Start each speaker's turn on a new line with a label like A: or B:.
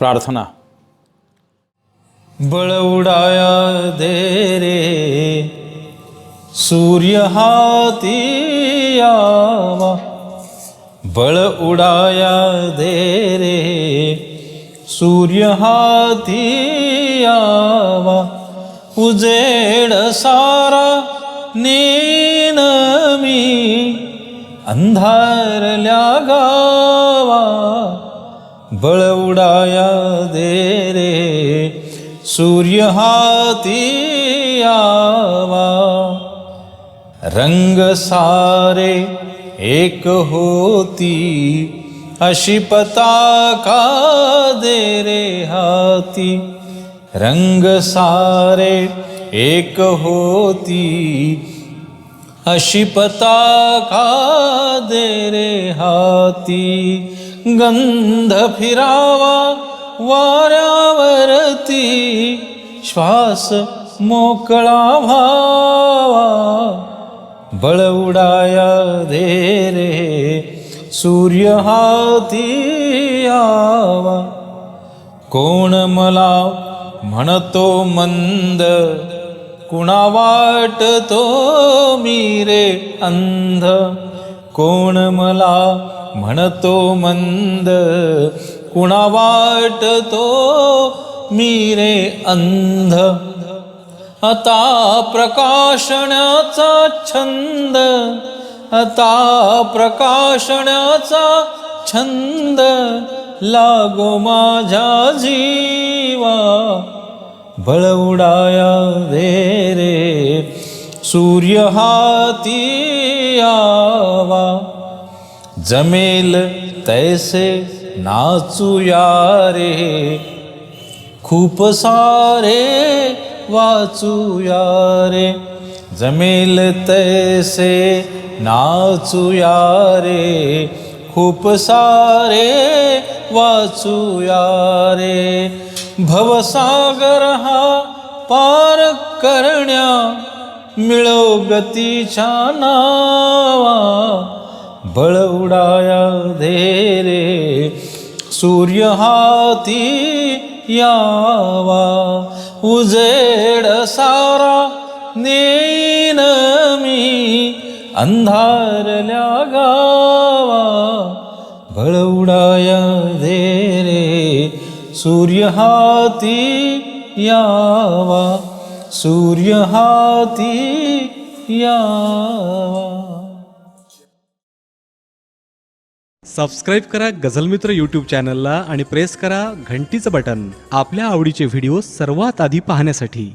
A: प्रार्थना. बळ उडाया दे रे सूर्य हाती यावा. बळ उडाया दे रे सूर्य हाती यावा. उजेड सारा नेन मी अंधारल्या गा बळ उडाया दे रे. सूर्य हाती यावा रंग सारे एक होती. अशी पताका दे रे हाती. रंग सारे एक होती. अशी पताका दे रे हाती. गंध फिरावा वाऱ्यावरती श्वास मोकळा व्हावा. बळ उडाया दे रे सूर्य हाती यावा. कोण मला म्हणतो मंद कुणा वाटतो मी रे अंध. कोण मला म्हणतो मंद कुणा वाटतो मी रे अंध. आता प्रकाशण्याचा छंद आता प्रकाशण्याचा छंद लागो माझ्या जीवा. बळ उडाया दे रे सूर्य हाती जमेल तैसे नाचूया रे खूप सारे वाचूया रे जमेल तैसे नाचूया रे खूप सारे वाचूया रे भवसागर हा पार करण्या, मिळो गतीच्या नावा बळ उडाया धेरे. रे सूर्य हाती यावा. उजेड सारा नेन मी. अंधारल्या गावा बळ उडाया धेरे. रे सूर्य हाती यावा. सूर्य हाती यावा.
B: सबस्क्राईब करा गझलमित्र यूट्यूब चॅनलला आणि प्रेस करा घंटीचं बटन आपल्या आवडीचे व्हिडिओ सर्वात आधी पाहण्यासाठी.